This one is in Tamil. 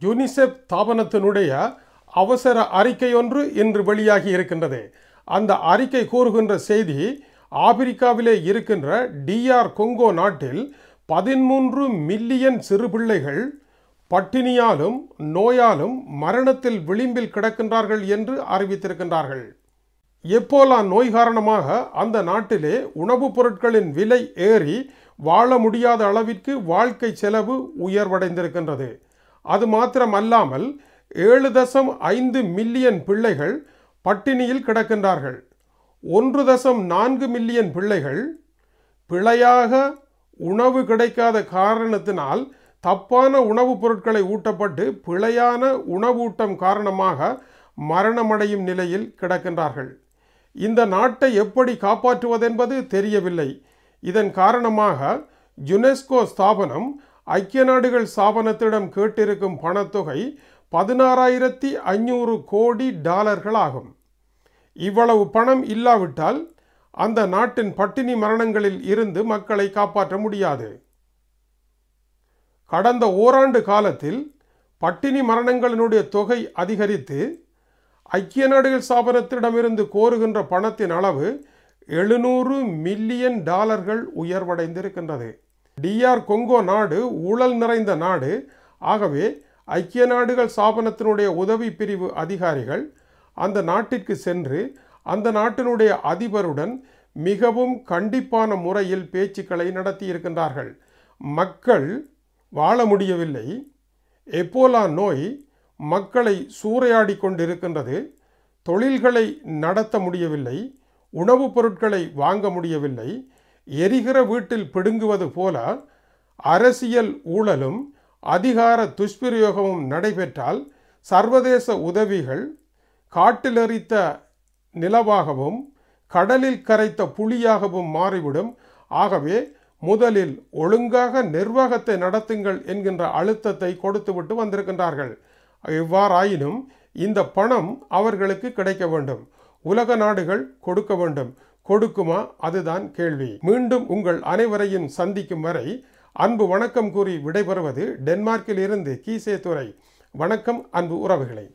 யுனிசெஃப் ஸ்தாபனத்தினுடைய அவசர அறிக்கை ஒன்று இன்று வெளியாகி இருக்கின்றது. அந்த அறிக்கை கூறுகின்ற செய்தி ஆப்பிரிக்காவிலே இருக்கின்ற டிஆர் கொங்கோ நாட்டில் பதிமூன்று மில்லியன் சிறு பிள்ளைகள் பட்டினியாலும் நோயாலும் மரணத்தில் விளிம்பில் கிடக்கின்றார்கள் என்று அறிவித்திருக்கின்றார்கள். எப்போலா நோய் காரணமாக அந்த நாட்டிலே உணவுப் பொருட்களின் விலை ஏறி வாழ முடியாத அளவிற்கு வாழ்க்கை செலவு உயர்வடைந்திருக்கின்றது. அது மாத்திரமல்லாமல் ஏழு தசம் ஐந்து மில்லியன் பிள்ளைகள் பட்டினியில் கிடக்கின்றார்கள். ஒன்று தசம் நான்கு மில்லியன் பிள்ளைகள் பிழையாக உணவு கிடைக்காத காரணத்தினால் தப்பான உணவுப் பொருட்களை ஊட்டப்பட்டு பிழையான உணவூட்டம் காரணமாக மரணமடையும் நிலையில் கிடக்கின்றார்கள். இந்த நாட்டை எப்படி காப்பாற்றுவதென்பது தெரியவில்லை. இதன் காரணமாக யுனெஸ்கோ ஸ்தாபனம் ஐக்கிய நாடுகள் ஸ்தாபனத்திடம் கேட்டிருக்கும் பணத்தொகை பதினாறாயிரத்தி ஐநூறு கோடி டாலர்களாகும். இவ்வளவு பணம் இல்லாவிட்டால் அந்த நாட்டின் பட்டினி மரணங்களில் இருந்து மக்களை காப்பாற்ற முடியாது. கடந்த ஓராண்டு காலத்தில் பட்டினி மரணங்களினுடைய தொகை அதிகரித்து ஐக்கிய நாடுகள் ஸ்தாபனத்திடமிருந்து கோருகின்ற பணத்தின் அளவு எழுநூறு மில்லியன் டாலர்கள் உயர்வடைந்திருக்கின்றது. டிஆர் கொங்கோ நாடு ஊழல் நிறைந்த நாடு. ஆகவே ஐக்கிய நாடுகள் ஸ்தாபனத்தினுடைய உதவி பிரிவு அதிகாரிகள் அந்த நாட்டிற்கு சென்று அந்த நாட்டினுடைய அதிபருடன் மிகவும் கண்டிப்பான முறையில் பேச்சுக்களை நடத்தியிருக்கின்றார்கள். மக்கள் வாழ முடியவில்லை. எப்போலா நோய் மக்களை சூறையாடி கொண்டிருக்கின்றது. தொழில்களை நடத்த முடியவில்லை. உணவுப் பொருட்களை வாங்க முடியவில்லை. எரிகிற வீட்டில் பிடுங்குவது போல அரசியல் ஊழலும் அதிகார துஷ்பிரயோகமும் நடைபெற்றால் சர்வதேச உதவிகள் காட்டிலெறித்த நிலவாகவும் கடலில் கரைத்த புலியாகவும் மாறிவிடும். ஆகவே முதலில் ஒழுங்காக நிர்வாகத்தை நடத்துங்கள் என்கின்ற அழுத்தத்தை கொடுத்துவிட்டு வந்திருக்கின்றார்கள். எவ்வாறாயினும் இந்த பணம் அவர்களுக்கு கிடைக்க வேண்டும். உலக நாடுகள் கொடுக்க வேண்டும். கொடுக்குமா? அதுதான் கேள்வி. மீண்டும் உங்கள் அனைவரையும் சந்திக்கும் வரை அன்பு வணக்கம் கூறி விடைபெறுவது டென்மார்க்கில் இருந்து கீசே துறை வணக்கம் அன்பு உறவுகளை.